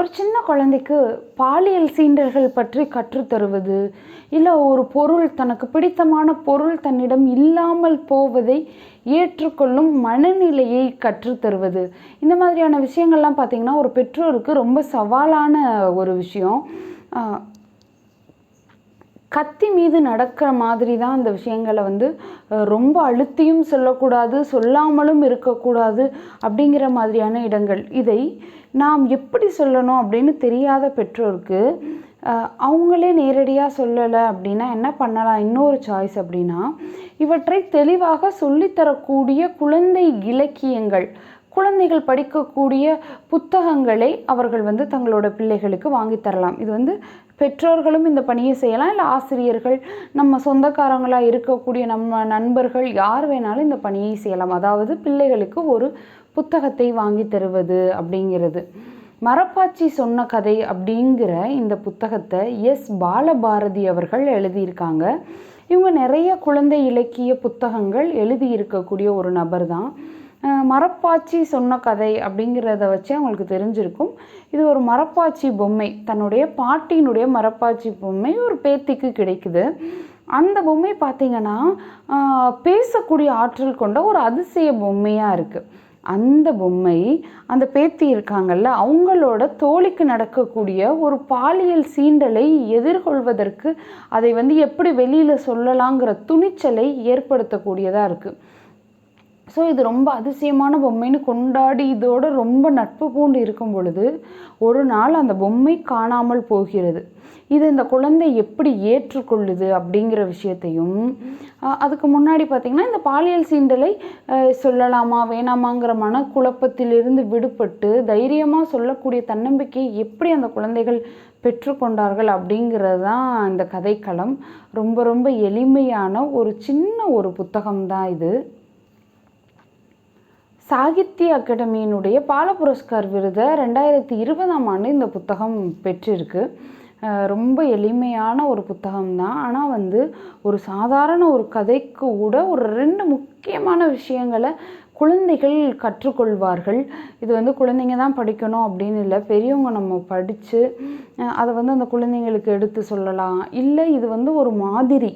ஒரு சின்ன குழந்தைக்கு பாலியல் சீண்டல்கள் பற்றி கற்றுத்தருவது இல்லை ஒரு பொருள் தனக்கு பிடித்தமான பொருள் தன்னிடம் இல்லாமல் போவதை ஏற்றுக்கொள்ளும் மனநிலையை கற்றுத்தருவது. இந்த மாதிரியான விஷயங்கள்லாம் பார்த்திங்கன்னா ஒரு பெற்றோருக்கு ரொம்ப சவாலான ஒரு விஷயம். கத்தி மீது நடக்கிற மாதிரி தான் அந்த விஷயங்களை வந்து ரொம்ப அழுத்தியும் சொல்லக்கூடாது சொல்லாமலும் இருக்கக்கூடாது அப்படிங்கிற மாதிரியான இடங்கள். இதை நாம் எப்படி சொல்லணும் அப்படின்னு தெரியாத பெற்றோருக்கு அவங்களே நேரடியாக சொல்லலை அப்படின்னா என்ன பண்ணலாம்? இன்னொரு சாய்ஸ் அப்படின்னா இவற்றை தெளிவாக சொல்லித்தரக்கூடிய குழந்தை இலக்கியங்கள் குழந்தைகள் படிக்கக்கூடிய புத்தகங்களை அவர்கள் வந்து தங்களோட பிள்ளைகளுக்கு வாங்கித் தரலாம். இது வந்து பெற்றோர்களும் இந்த பணியை செய்யலாம். இல்லை ஆசிரியர்கள் நம்ம சொந்தக்காரங்களாக இருக்கக்கூடிய நம்ம நண்பர்கள் யார் வேணாலும் இந்த பணியை செய்யலாம். அதாவது பிள்ளைகளுக்கு ஒரு புத்தகத்தை வாங்கி தருவது அப்படிங்கிறது. மரப்பாச்சி சொன்ன கதை அப்படிங்கிற இந்த புத்தகத்தை எஸ். பாலபாரதி அவர்கள் எழுதியிருக்காங்க. இவங்க நிறைய குழந்தை இலக்கிய புத்தகங்கள் எழுதியிருக்கக்கூடிய ஒரு நபர் தான். மரப்பாச்சி சொன்ன கதை அப்படிங்கிறத வச்சு அவங்களுக்கு தெரிஞ்சிருக்கும். இது ஒரு மரப்பாச்சி பொம்மை. தன்னுடைய பாட்டியினுடைய மரப்பாச்சி பொம்மை ஒரு பேத்திக்கு கிடைக்குது. அந்த பொம்மை பார்த்தீங்கன்னா பேசக்கூடிய ஆற்றல் கொண்ட ஒரு அதிசய பொம்மையாக இருக்குது அந்த பொம்மை அந்த பேத்தி இருக்காங்கல்ல அவங்களோட தோழிக்கு நடக்கக்கூடிய ஒரு பாலியல் சீண்டலை எதிர்கொள்வதற்கு அதை வந்து எப்படி வெளியில் சொல்லலாங்கிற துணிச்சலை ஏற்படுத்தக்கூடியதாக இருக்குது ஸோ இது ரொம்ப அதிசயமான பொம்மைன்னு கொண்டாடி இதோட ரொம்ப நட்பு பூண்டு இருக்கும் பொழுது ஒரு நாள் அந்த பொம்மை காணாமல் போகிறது. இது இந்த குழந்தை எப்படி ஏற்றுக்கொள்ளுது அப்படிங்கிற விஷயத்தையும் அதுக்கு முன்னாடி பார்த்திங்கன்னா இந்த பாலியல் சீண்டலை சொல்லலாமா வேணாமாங்கிற மனக்குழப்பத்திலிருந்து விடுபட்டு தைரியமாக சொல்லக்கூடிய தன்னம்பிக்கையை எப்படி அந்த குழந்தைகள் பெற்றுக்கொண்டார்கள் அப்படிங்கிறது தான் இந்த கதைக்களம். ரொம்ப ரொம்ப எளிமையான ஒரு சின்ன ஒரு புத்தகம் தான் இது. சாகித்ய அகாடமியினுடைய பால புரஸ்கார் விருதை ரெண்டாயிரத்தி இருபதாம் ஆண்டு இந்த புத்தகம் பெற்றிருக்கு. ரொம்ப எளிமையான ஒரு புத்தகம் தான் ஆனால் வந்து ஒரு சாதாரண ஒரு கதைக்கு கூட ஒரு ரெண்டு முக்கியமான விஷயங்களை குழந்தைகள் கற்றுக்கொள்வார்கள். இது வந்து குழந்தைங்க தான் படிக்கணும் அப்படின்னு இல்லை. பெரியவங்க நம்ம படித்து அதை வந்து அந்த குழந்தைங்களுக்கு எடுத்து சொல்லலாம். இல்லை இது வந்து ஒரு மாதிரி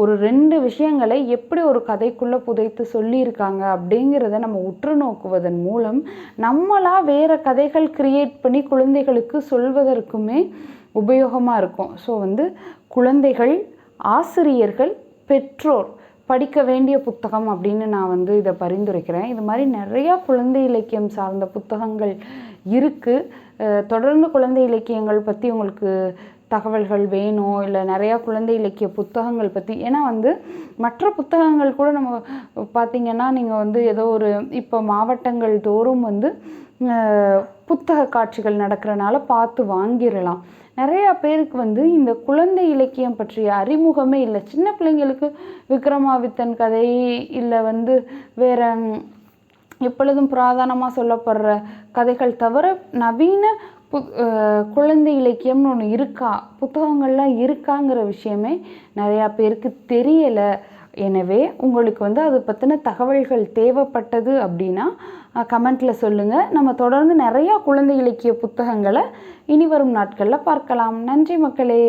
ஒரு ரெண்டு விஷயங்களை எப்படி ஒரு கதைக்குள்ளே புதைத்து சொல்லியிருக்காங்க அப்படிங்கிறத நம்ம உற்று நோக்குவதன் மூலம் நம்மளாக வேறு கதைகள் கிரியேட் பண்ணி குழந்தைகளுக்கு சொல்வதற்குமே உபயோகமாக இருக்கும். ஸோ வந்து குழந்தைகள் ஆசிரியர்கள் பெற்றோர் படிக்க வேண்டிய புத்தகம் அப்படின்னு நான் வந்து இதை பரிந்துரைக்கிறேன். இது மாதிரி நிறையா குழந்தை இலக்கியம் சார்ந்த புத்தகங்கள் இருக்குது தொடர்ந்து குழந்தை இலக்கியங்கள் பற்றி உங்களுக்கு தகவல்கள் வேணும் இல்லை நிறையா குழந்தை இலக்கிய புத்தகங்கள் பற்றி ஏன்னா வந்து மற்ற புத்தகங்கள் கூட நம்ம பார்த்திங்கன்னா நீங்கள் வந்து ஏதோ ஒரு இப்போ மாவட்டங்கள் தோறும் வந்து புத்தக காட்சிகள் நடக்கிறனால பார்த்து வாங்கிடலாம். நிறையா பேருக்கு வந்து இந்த குழந்தை இலக்கியம் பற்றிய அறிமுகமே இல்லை. சின்ன பிள்ளைங்களுக்கு விக்ரமாதித்தன் கதை இல்லை வந்து வேற எப்பொழுதும் புராதனமாக சொல்லப்படுற கதைகள் தவிர நவீன பு குழந்தை இலக்கியம்னு ஒன்று இருக்கா? புத்தகங்கள்லாம் இருக்காங்கிற விஷயமே நிறையா பேருக்கு தெரியலை. எனவே உங்களுக்கு வந்து அதை பற்றின தகவல்கள் தேவைப்பட்டது அப்படின்னா கமெண்ட்டில் சொல்லுங்கள் நம்ம தொடர்ந்து நிறையா குழந்தை இலக்கிய புத்தகங்களை இனி வரும் நாட்களில் பார்க்கலாம். நன்றி மக்களே.